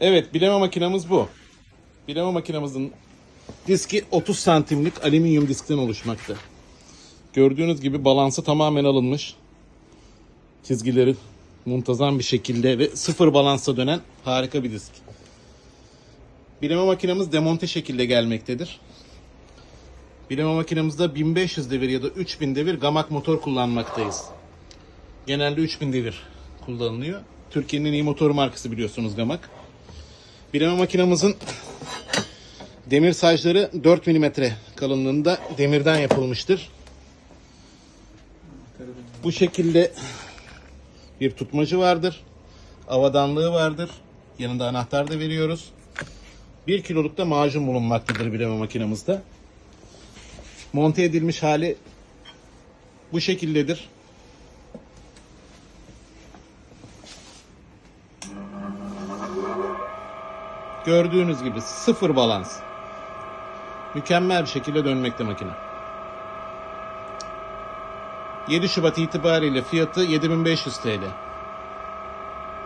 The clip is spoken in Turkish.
Evet bileme makinamız bu. Bileme makinamızın diski 30 santimlik alüminyum diskten oluşmakta. Gördüğünüz gibi balansı tamamen alınmış. Çizgileri muntazam bir şekilde ve sıfır balansa dönen harika bir disk. Bileme makinamız demonte şekilde gelmektedir. Bileme makinamızda 1500 devir ya da 3000 devir gamak motor kullanmaktayız. Genelde 3000 devir kullanılıyor. Türkiye'nin en iyi motor markası biliyorsunuz gamak. Bileme makinamızın demir sacları 4 mm kalınlığında demirden yapılmıştır. Bu şekilde bir tutmacı vardır. Avadanlığı vardır. Yanında anahtar da veriyoruz. 1 kiloluk da macun bulunmaktadır bileme makinamızda. Monte edilmiş hali bu şekildedir. Gördüğünüz gibi sıfır balans. Mükemmel bir şekilde dönmekte makine. 7 Şubat itibariyle fiyatı 7500 TL.